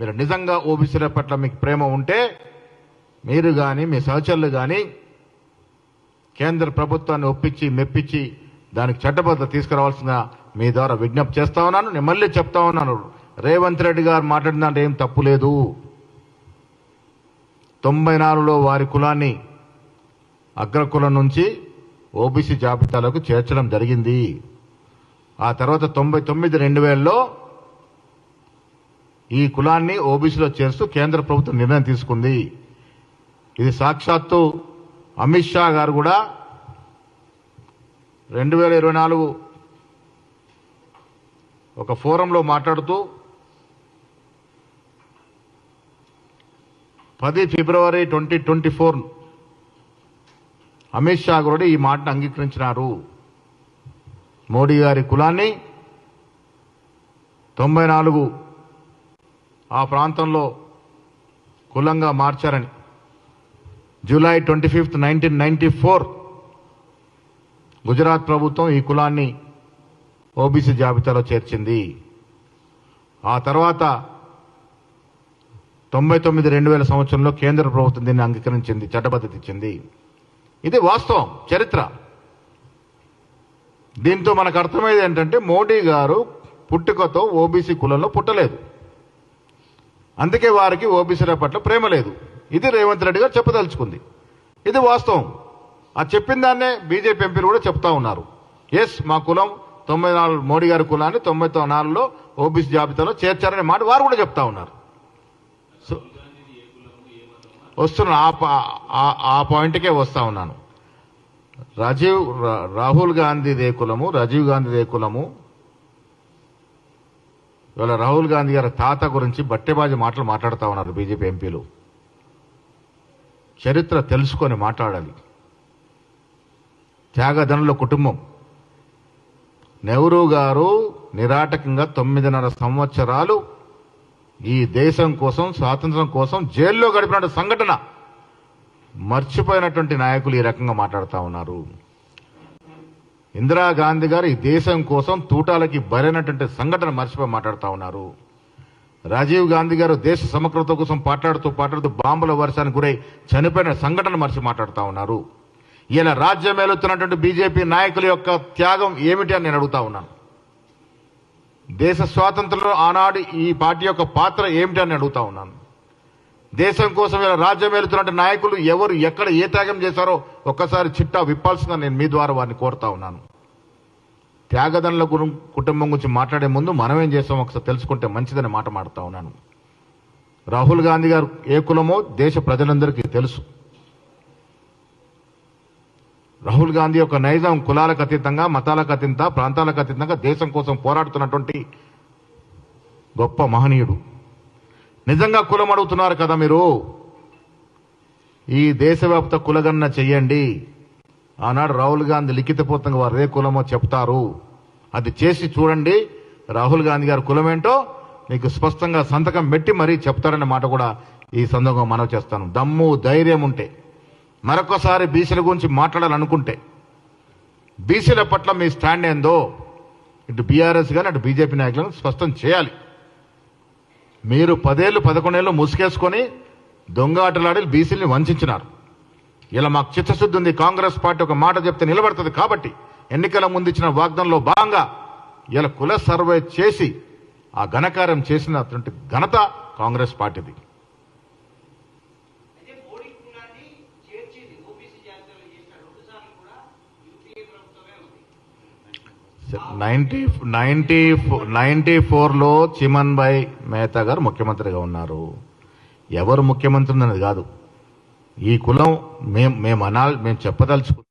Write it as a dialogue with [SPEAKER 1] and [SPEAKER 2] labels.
[SPEAKER 1] మీరు నిజంగా ఓబీసీల పట్ల మీకు ప్రేమ ఉంటే మీరు కానీ మీ సహచరులు కానీ కేంద్ర ప్రభుత్వాన్ని ఒప్పించి మెప్పించి దానికి చట్టబద్ధ తీసుకురావాల్సిన మీ ద్వారా విజ్ఞప్తి చేస్తా ఉన్నాను. నేను మళ్ళీ చెప్తా ఉన్నాను. రేవంత్ రెడ్డి గారు మాట్లాడిన దాంట్లో ఏం తప్పు లేదు. తొంభై నాలుగులో వారి కులాన్ని అగ్రకులం నుంచి ఓబీసీ జాబితాలోకి చేర్చడం జరిగింది. ఆ తర్వాత తొంభై తొమ్మిది రెండు వేలలో ఈ కులాన్ని ఓబీసీలో చేరుస్తూ కేంద్ర ప్రభుత్వం నిర్ణయం తీసుకుంది. ఇది సాక్షాత్తు అమిత్ షా గారు కూడా రెండు వేల ఇరవై నాలుగు ఒక ఫోరంలో మాట్లాడుతూ పది February twenty twenty four Amit Shah కూడా ఈ మాటను అంగీకరించినారు. మోడీ గారి కులాన్ని తొంభై నాలుగు ఆ ప్రాంతంలో కులంగా మార్చారని. July twenty fifth nineteen ninety four Gujarat ప్రభుత్వం ఈ కులాన్ని ఓబీసీ జాబితాలో చేర్చింది. ఆ తర్వాత తొంభై తొమ్మిది రెండు వేల సంవత్సరంలో కేంద్ర ప్రభుత్వం దీన్ని అంగీకరించింది చట్టబద్ధతిచ్చింది ఇది వాస్తవం చరిత్ర. దీంతో మనకు అర్థమయ్యేది ఏంటంటే మోడీ గారు పుట్టుకతో ఓబీసీ కులంలో పుట్టలేదు. అందుకే వారికి ఓబీసీల పట్ల ప్రేమ లేదు. ఇది రేవంత్ రెడ్డి గారు చెప్పదలుచుకుంది. ఇది వాస్తవం. ఆ చెప్పిన దాన్నే బీజేపీ ఎంపీలు కూడా చెప్తా ఉన్నారు. ఎస్ మా కులం తొంభై నాలుగు మోడీ గారి కులాన్ని తొంభై నాలుగులో ఓబీసీ జాబితాలో చేర్చారనే మాట వారు కూడా చెప్తా ఉన్నారు. సో వస్తున్న ఆ ఆ- పాయింట్కే వస్తా ఉన్నాను. రాజీవ్ రాహుల్ గాంధీ దే కులము రాజీవ్ గాంధీ దే కులము ఇవాళ రాహుల్ గాంధీ గారి తాత గురించి బట్టెబాజీ మాటలు మాట్లాడుతూ ఉన్నారు బీజేపీ ఎంపీలు. చరిత్ర తెలుసుకొని మాట్లాడాలి. త్యాగధనుల కుటుంబం. నెహ్రూ గారు నిరాటకంగా తొమ్మిదిన్నర సంవత్సరాలు ఈ దేశం కోసం స్వాతంత్రం కోసం జైల్లో గడిపిన సంఘటన మర్చిపోయినటువంటి నాయకులు ఈ రకంగా మాట్లాడుతూ ఉన్నారు. ఇందిరాగాంధీ గారు ఈ దేశం కోసం తూటాలకి బరైనటువంటి సంఘటన మర్చిపోయి మాట్లాడుతూ ఉన్నారు. రాజీవ్ గాంధీ గారు దేశ సమగ్రత కోసం పాట్లాడుతూ పాట్లాడుతూ బాంబుల వర్షానికి గురై చనిపోయిన సంఘటన మర్చి మాట్లాడుతూ ఉన్నారు. ఇలా రాజ్యం మేలుతున్నటువంటి బీజేపీ నాయకుల యొక్క త్యాగం ఏమిటి అని నేను అడుగుతా ఉన్నాను దేశ స్వాతంత్రంలో ఆనాడు ఈ పార్టీ యొక్క పాత్ర ఏమిటి అని అడుగుతా ఉన్నాను. దేశం కోసం ఇలా రాజ్యం వెళుతున్న నాయకులు ఎవరు ఎక్కడ ఏ త్యాగం చేశారో ఒక్కసారి చిట్టా విప్పాల్సిందని నేను మీ ద్వారా వారిని కోరుతా ఉన్నాను. త్యాగదనుల గురు కుటుంబం గురించి మాట్లాడే ముందు మనం ఏం చేస్తాం ఒకసారి తెలుసుకుంటే మంచిదని మాట మాడుతా ఉన్నాను. రాహుల్ గాంధీ గారు ఏ కులమో దేశ ప్రజలందరికీ తెలుసు. రాహుల్ గాంధీ యొక్క నైజం కులాలకు అతీతంగా మతాలకు అతీతంగా ప్రాంతాలకు అతీతంగా దేశం కోసం పోరాడుతున్నటువంటి గొప్ప మహనీయుడు. నిజంగా కులం అడుగుతున్నారు కదా మీరు? ఈ దేశవ్యాప్త కులగణన చెయ్యండి. ఆనాడు రాహుల్ గాంధీ లిఖితపూర్తంగా వారు ఏ కులమో చెప్తారు. అది చేసి చూడండి. రాహుల్ గాంధీ గారి కులం ఏంటో మీకు స్పష్టంగా సంతకం పెట్టి మరీ చెప్తారనే మాట కూడా ఈ సందర్భంగా మనవి చేస్తాను. దమ్ము ధైర్యం ఉంటే మరొకసారి బీసీల గురించి మాట్లాడాలనుకుంటే బీసీల పట్ల మీ స్టాండ్ ఏందో ఇటు బీఆర్ఎస్ కానీ అటు బీజేపీ నాయకులను స్పష్టం చేయాలి. మీరు పదేళ్ళు పదకొండేళ్ళు ముసుకేసుకొని దొంగ ఆటలాడి బీసీలని వంచినారు ఇలా మాకు చిత్తశుద్ధి ఉంది. కాంగ్రెస్ పార్టీ ఒక మాట చెప్తే నిలబడుతుంది కాబట్టి ఎన్నికల ముందు ఇచ్చిన వాగ్దానంలో భాగంగా ఇలా కుల సర్వే చేసి ఆ ఘనకార్యం చేసినటువంటి ఘనత కాంగ్రెస్ పార్టీది
[SPEAKER 2] అయితే మోడీ కులాన్ని చేర్చింది ఓబీసీ జాబితాలో చేసిన రెండు సార్లు కూడా యూపీఏ ప్రభుత్వమే ఉంది
[SPEAKER 1] నైన్టీ నైన్టీ నైన్టీ ఫోర్లో చిమన్ భాయ్ మేహతా గారు ముఖ్యమంత్రిగా ఉన్నారు. ఎవరు ముఖ్యమంత్రి అనేది కాదు. ఈ కులం మేము మేము అనాలి మేము చెప్పదలుచుకు